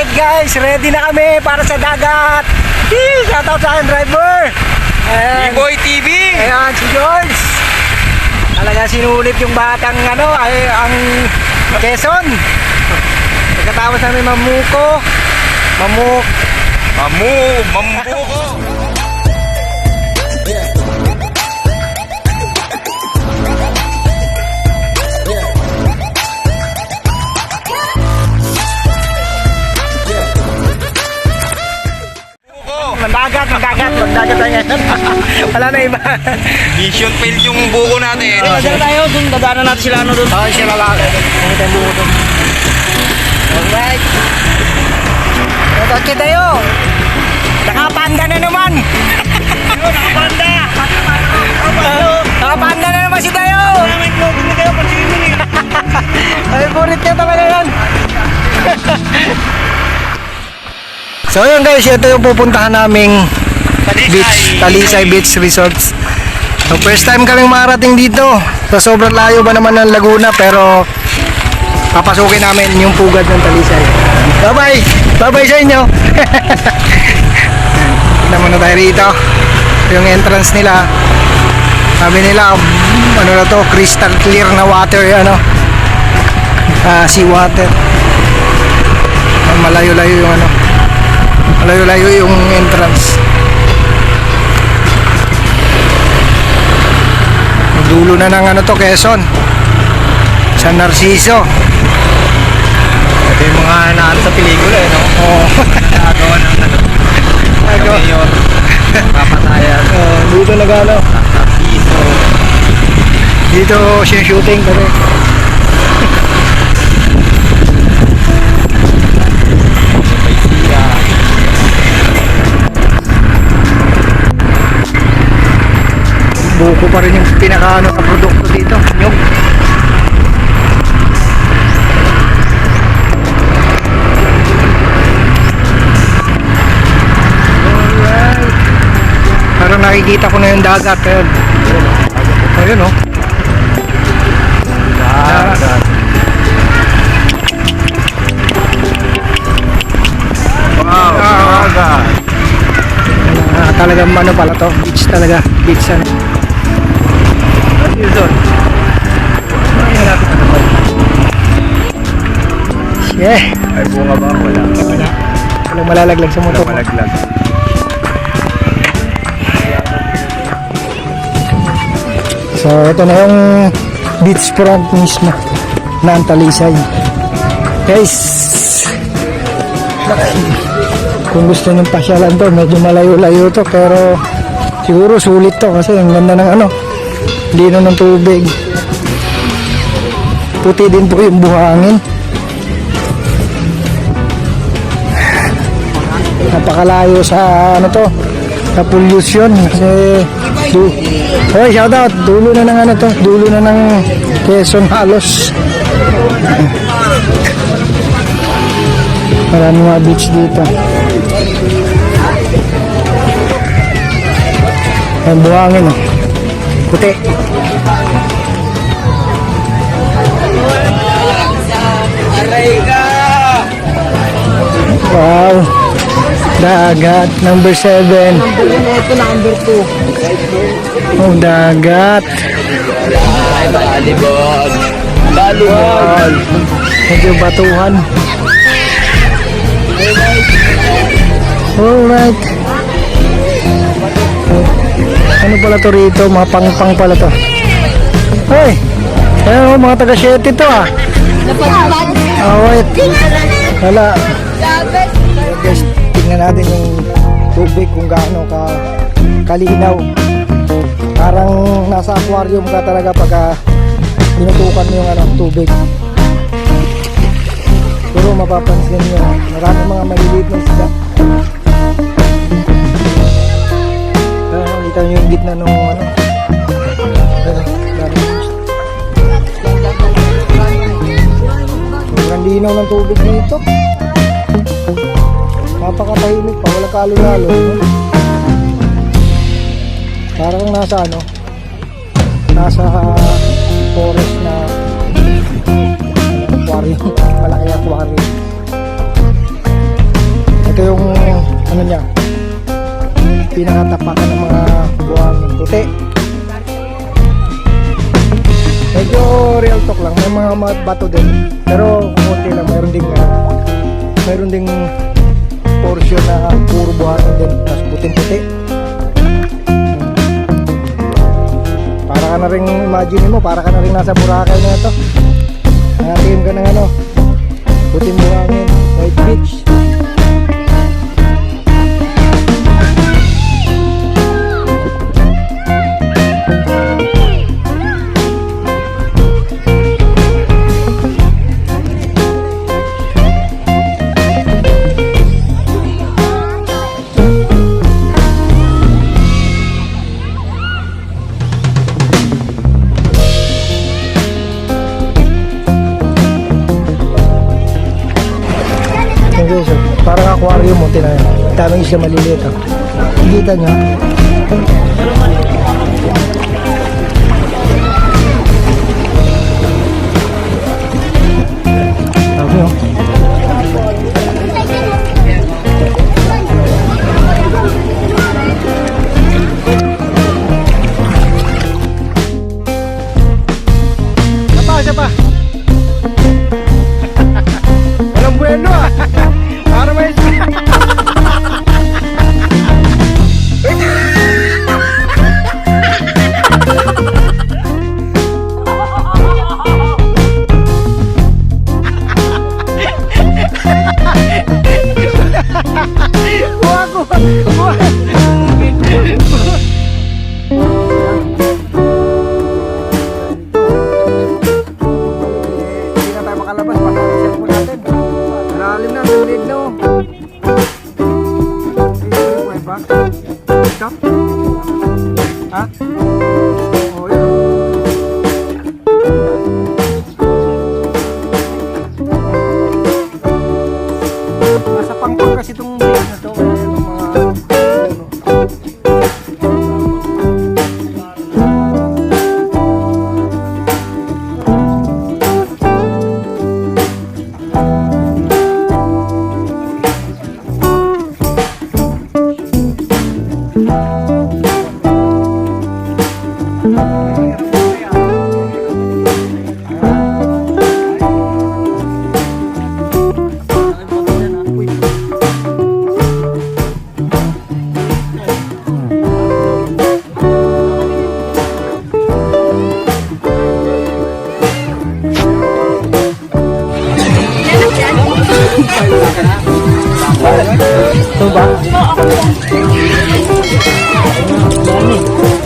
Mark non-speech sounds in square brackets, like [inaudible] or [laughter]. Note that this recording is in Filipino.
Alright guys, ready na kami para sa dagat. Yee! Shoutout sa akin driver. And, B-Boy TV! ayan si George. Talaga sinulit yung batang ano, ay ang Quezon. Pagkatapos namin mamuko, mamuk, Mamu, mambuko! Mandagat tayo ngayon. [laughs] Wala na iba. Mission failed yung buko natin. Oh, dyan tayo, dun, dadaanan natin sila ano dun. Oh, sila lang. Ano tayong buko dun. Alright. Shoutout tayo. Nakapanda na naman. Nakapanda. Nakapanda na naman si tayo. [laughs] Ay, burit niya talaga yan. [laughs] so yun guys, ito yung pupuntahan naming beach, Talisay Beach Resorts. So first time kaming marating dito. So sobrang layo ba naman ng Laguna pero papasukin namin yung pugad ng Talisay. Bye bye! Bye bye sa inyo! [laughs] Tignan muna tayo rito. Yung entrance nila. Sabi nila, ano na to, crystal clear na water, ano. Ah, sea water. Malayo-layo yung ano. Malayo-layo yung entrance. Dulo na ng ano to, Quezon. San Narciso. Ito yung mga naan sa pelikula eh, no? Oh. Nagawa ng ano. Nagawa. Mayor. Papatayan. [laughs] Oh, dito nagano. Piso. Dito siya shooting Buko pa rin yung pinakaano na produkto dito. Nyog. Alright. Parang nakikita ko na yung dagat. Ayun. Ayun oh. Dagat. Wow, Ah. dagat. Ah, talagang ano pala to. Beach talaga. Beach ano. Luzon. Yeah. Ay, bunga ba? Wala. Wala. Walang malalaglag sa motor. Malaglag. So, ito na yung beachfront mismo na Antalisay. Guys, kung gusto nyo pasyalan to, medyo malayo-layo to, pero siguro sulit to kasi ang ganda ng ano, lino ng tubig. Puti din po yung buhangin. Napakalayo sa ano to, sa pollution kasi du Hoy, shout out. Dulo na ng ano to, dulo na ng Quezon halos. Maraming mga beach dito. Ang buhangin oh. Puti. Wow. Dagat number 7. Ito number 2. Oh, dagat. Ay, balibog. Balibog. Medyo batuhan. Alright. Ano pala to rito? Mga pang-pang pala to. Hoy! Ayun, oh, mga taga 7 to ah. Oh, wait. Wala. Guys, tingnan natin yung tubig kung gaano ka kalinaw. Parang nasa aquarium ka talaga pag ah, tinutukan mo yung ano, tubig. Pero mapapansin nyo, maraming mga maliliit na isda. Nakita nyo yung gitna nung ano. Ano. Sobrang linaw ng tubig dito. Napakatahimik pa, wala kalo-lalo. No? Parang nasa ano, nasa forest na ano, aquarium, [laughs] malaki aquarium. niya. Pinakatapakan ng mga buhangin puti. Medyo real talk lang, may mga bato din. Pero konti lang, mayroon ding ah, mayroon ding portion na puro buhangin din, tapos puting puti. Para ka na rin, imagine mo, para ka na rin nasa Boracay na ito. Hanapin ka ng ano, puting buhangin, white beach. Oh, parang aquarium mo, tinayo. Daming isla maliliit. Oh. Kita nyo? Ito? Tunggu.